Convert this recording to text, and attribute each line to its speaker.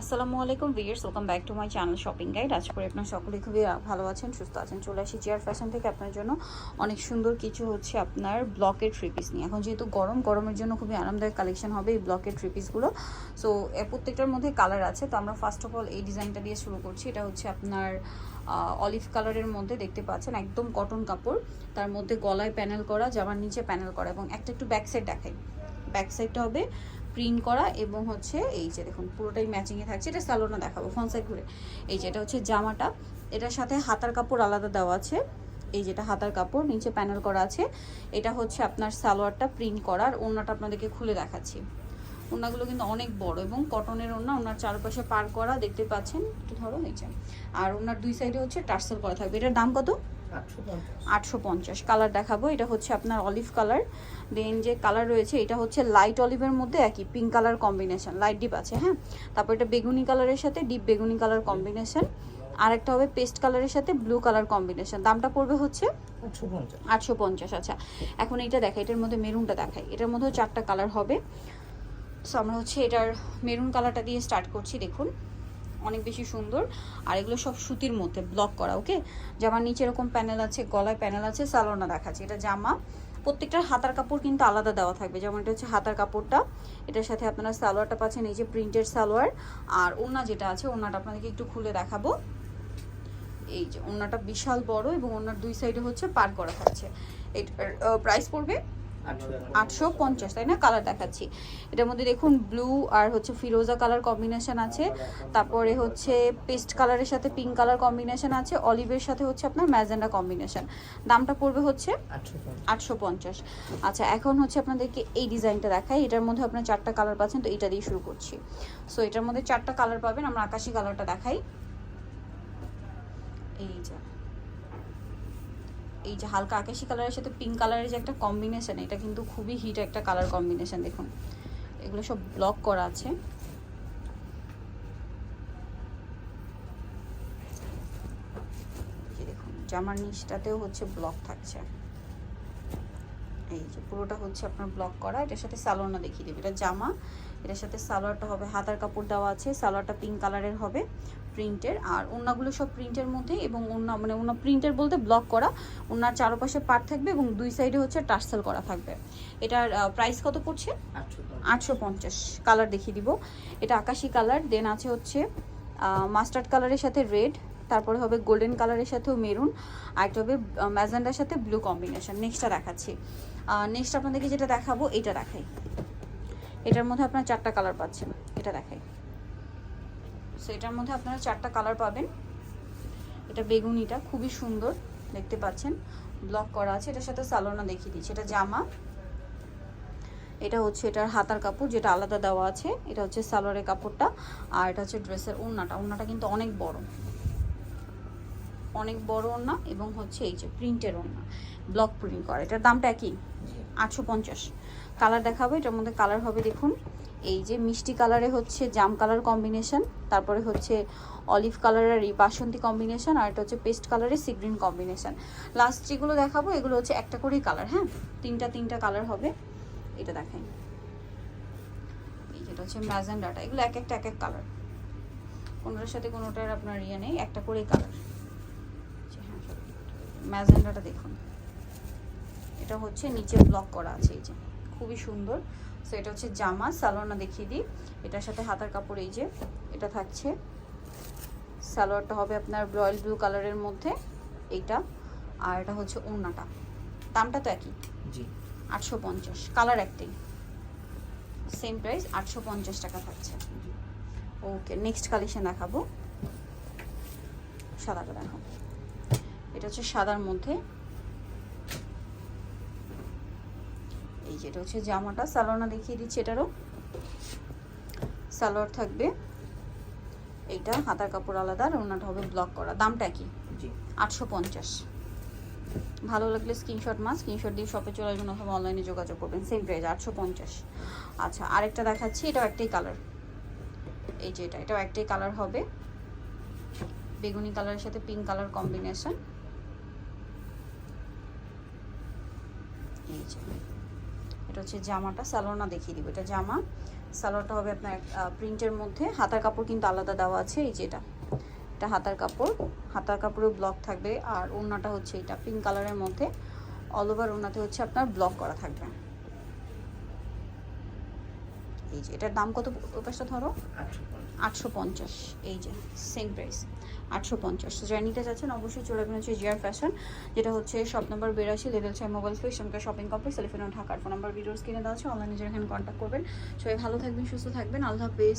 Speaker 1: আসসালামু আলাইকুম viewers welcome back to my channel shopping guide আশা করি আপনার সকলেই খুবই ভালো আছেন, সুস্থ আছেন। চলে আসি চেয়ার ফ্যাশন থেকে। আপনার জন্য অনেক সুন্দর কিছু হচ্ছে আপনার ব্লকের থ্রি পিস নিয়ে। এখন যেহেতু গরম, গরমের জন্য খুবই আরামদায়ক কালেকশন হবে এই ব্লকের থ্রি পিসগুলো সো প্রত্যেকটার মধ্যে কালার আছে। তো আমরা ফার্স্ট অফ অল এই ডিজাইনটা দিয়ে শুরু করছি। এটা হচ্ছে আপনার অলিভ কালারের মধ্যে দেখতে পাচ্ছেন, একদম কটন কাপড়। তার মধ্যে গলায় প্যানেল করা, জামার নিচে প্যানেল করা। এবং একটা একটু ব্যাক সাইড দেখাই। ব্যাক সাইডটা হবে প্রিন্ট করা এবং হচ্ছে এই যে দেখুন, পুরোটাই ম্যাচিংয়ে থাকছে। এটা স্যালোনা দেখাবো ফ্রন্ট সাইড ঘুরে। এই যে এটা হচ্ছে জামাটা। এটার সাথে হাতার কাপড় আলাদা দেওয়া আছে। এই যেটা হাতার কাপড়, নিচে প্যানেল করা আছে। এটা হচ্ছে আপনার সালোয়ারটা প্রিন্ট করার। ওড়নাটা আপনাদেরকে খুলে দেখাচ্ছি। ওড়নাগুলো কিন্তু অনেক বড় এবং কটনের ওড়না। ওনার চারপাশে পার করা, দেখতে পাচ্ছেন? একটু ধরো যে। আর ওনার দুই সাইডে হচ্ছে টার্সেল করা থাকবে। এটার দাম কত? আটশো পঞ্চাশ। কালার দেখাবো। এটা হচ্ছে আপনার অলিভ কালার দেন যে কালার রয়েছে এটা হচ্ছে লাইট অলিভের মধ্যে একই pink colour combination light deep আছে হ্যাঁ? তারপর এটা বেগুনি কালারের সাথে ডিপ বেগুনি কালার কম্বিনেশন আর একটা হবে পেস্ট কালারের সাথে ব্লু কালার কম্বিনেশন দামটা পড়বে হচ্ছে আটশো পঞ্চাশ। আচ্ছা। এখন এটা দেখাই এটার মধ্যে মেরুনটা দেখাই। এটার মধ্যেও চারটা কালার হবে। সো আমরা হচ্ছে এটার মেরুন কালারটা দিয়ে স্টার্ট করছি দেখুন। অনেক বেশি সুন্দর। আর এগুলো সব সুতির মধ্যে ব্লক করা ওকে জামার নিচে এরকম প্যানেল আছে, গলায় প্যানেল আছে সালোনা দেখাচ্ছে এটা জামা। প্রত্যেকটার হাতার কাপড় কিন্তু আলাদা দেওয়া থাকবে। যেমন এটা হচ্ছে হাতার কাপড়টা। এটার সাথে আপনারা সালোয়ারটা পাচ্ছেন, এই যে প্রিন্টের সালোয়ার। আর ওড়না যেটা আছে, ওড়নাটা আপনাদেরকে একটু খুলে দেখাবো। এই যে ওড়নাটা বিশাল বড় এবং ওড়নার দুই সাইডে হচ্ছে পার করা থাকছে। এটার প্রাইস পড়বে আটশো পঞ্চাশ তাই না? কালার দেখাচ্ছি। এটার মধ্যে দেখুন ব্লু আর হচ্ছে ফিরোজা কালার কম্বিনেশন আছে। তারপরে হচ্ছে পেস্ট কালারের সাথে পিঙ্ক কালার কম্বিনেশন আছে। অলিভের সাথে হচ্ছে আপনার ম্যাজেন্ডা কম্বিনেশন দামটা পড়বে হচ্ছে আটশো পঞ্চাশ। আচ্ছা এখন হচ্ছে আপনাদেরকে এই ডিজাইনটা দেখাই। এটার মধ্যে আপনার চারটা কালার পাচ্ছেন তো এটা দিয়ে শুরু করছি। সো এটার মধ্যে চারটা কালার পাবেন আমরা আকাশি কালারটা দেখাই। এই যে। এই যে হালকা আকাশি কালারের সাথে পিঙ্ক কালারের যে একটা কম্বিনেশান এটা কিন্তু খুবই হিট একটা কালার কম্বিনেশান দেখুন। এগুলো সব ব্লক করা আছে। জামার নিচটাতেও হচ্ছে ব্লক থাকছে। এই যে পুরোটা হচ্ছে আপনার ব্লক করা। এটার সাথে সালোয়ারটা দেখিয়ে দেবে। এটা জামা। এটার সাথে সালোয়ারটা হবে, হাতার কাপড় দেওয়া আছে। সালোয়ারটা পিঙ্ক কালারের হবে প্রিন্টের আর ওড়নাগুলো সব প্রিন্টের মধ্যে এবং ওড়না মানে ওড়না প্রিন্টের বলতে ব্লক করা। ওনার চারপাশে পাট থাকবে এবং দুই সাইডে হচ্ছে টার্সেল করা থাকবে। এটার প্রাইস কত পড়ছে? আটশো পঞ্চাশ। কালার দেখিয়ে দিব। এটা আকাশি কালার দেন আছে হচ্ছে মাস্টার্ড কালারের সাথে রেড তারপরে হবে গোল্ডেন কালারের সাথেও মেরুন আর একটা হবে ম্যাজেন্ডার সাথে ব্লু কম্বিনেশন নেক্সটটা দেখাচ্ছি। নেক্সট আপনাদেরকে যেটা দেখাবো, এটা দেখাই। এটার মধ্যে আপনার চারটা কালার পাচ্ছেন, এটা দেখাই। সো এটার মধ্যে আপনারা চারটা কালার পাবেন। এটা বেগুনিটা, খুবই সুন্দর, দেখতে পাচ্ছেন। ব্লক করা আছে, এটার সাথে সালোনা দেখিয়ে দিচ্ছি। এটা জামা। এটা হচ্ছে এটার হাতার কাপড়, যেটা আলাদা দেওয়া আছে। এটা হচ্ছে সালোয়ারের কাপড়টা, আর এটা হচ্ছে ড্রেসের ওড়নাটা। ওড়নাটা কিন্তু অনেক বড়। অনেক বড় ওড়না এবং হচ্ছে এই যে প্রিন্টের ওড়না ব্লক প্রিন্ট করা। এটার দামটা একই, আটশো পঞ্চাশ। কালার দেখাবো, এটার মধ্যে কালার হবে দেখুন, এই যে মিষ্টি কালারে হচ্ছে জাম কালার কম্বিনেশন তারপরে হচ্ছে অলিভ কালারের এই বাসন্তী কম্বিনেশন আর এটা হচ্ছে পেস্ট কালারের সি গ্রিন কম্বিনেশন লাস্ট যেগুলো দেখাবো, এগুলো হচ্ছে একটা করেই কালার হ্যাঁ? তিনটা তিনটা কালার হবে, এটা দেখাই। এই যেটা হচ্ছে ম্যাজেন্ডাটা, এগুলো এক একটা, এক এক কালার কোনোটার সাথে কোনোটার আপনার ইয়ে নেই, একটা করেই কালার ম্যাজেন্ডাটা দেখুন। এটা হচ্ছে নিচে ব্লক করা আছে এই যে। খুবই সুন্দর। সো এটা হচ্ছে জামা সালোয়ারটা দেখিয়ে দিই। এটার সাথে হাতার কাপড় এই যে এটা থাকছে। সালোয়ারটা হবে আপনার রয়্যাল ব্লু কালারের মধ্যে এইটা। আর এটা হচ্ছে ওড়নাটা। দামটা তো একই।
Speaker 2: জি।
Speaker 1: আটশো পঞ্চাশ। কালার একটাই। সেম প্রাইস আটশো পঞ্চাশ টাকা থাকছে। ওকে নেক্সট কালেকশন দেখাবো। সাদাটা দেখো। এটা হচ্ছে সাদার মধ্যে। এই যেটা হচ্ছে জামাটা সালোয়ারটা দেখিয়ে দিচ্ছি এটারও। সালোয়ার থাকবে। এইটা হাতার কাপড় আলাদা আর ওনাটা হবে ব্লক করা। দামটা কি?
Speaker 2: জি।
Speaker 1: আটশো পঞ্চাশ। ভালো লাগলে স্ক্রিনশট মাছ স্ক্রিনশট দিয়ে শপে চলে আসবেন অথবা অনলাইনে যোগাযোগ করবেন। সেম প্রাইস আটশো পঞ্চাশ। আচ্ছা আরেকটা দেখাচ্ছি এটাও একটাই কালার এই যে এটা এটাও একটাই কালার হবে। বেগুনি কালারের সাথে পিঙ্ক কালার কম্বিনেশন যে এটা হচ্ছে জামাটা সালোনা দেখিয়ে দিব। এটা জামা, সালোয়ারটা হবে আপনার প্রিন্টের মধ্যে। হাতার কাপড় কিন্তু আলাদা দেওয়া আছে, এই যেটা এটা। হাতার কাপড়। হাতার কাপড়েও ব্লক থাকবে। আর ওড়নাটা হচ্ছে এটা পিঙ্ক কালারের মধ্যে। অল ওভার ওড়নাতে হচ্ছে আপনার ব্লক করা থাকবে। এই যে এটার দাম কত? ওই পাশটা ধরো। আটশো পঞ্চাশ। এই যে সেম প্রাইস আটশো পঞ্চাশ। জার্নিতে যারা নিতে চাচ্ছেন অবশ্যই চলে আসবেন হচ্ছে জিয়ার ফ্যাশন যেটা হচ্ছে শপ নম্বর বেরাশি লেভেল ছয় মোবাইল সঙ্গে শপিং কমপ্লেক্স টেলিফোন ঢাকার ফোন নাম্বার ভিডিওস কিনে দেওয়া আছে অনলাইনে যারা এখানে কন্ট্যাক্ট করবেন। সবাই ভালো থাকবেন সুস্থ থাকবেন। আল্লাহ হাফেজ।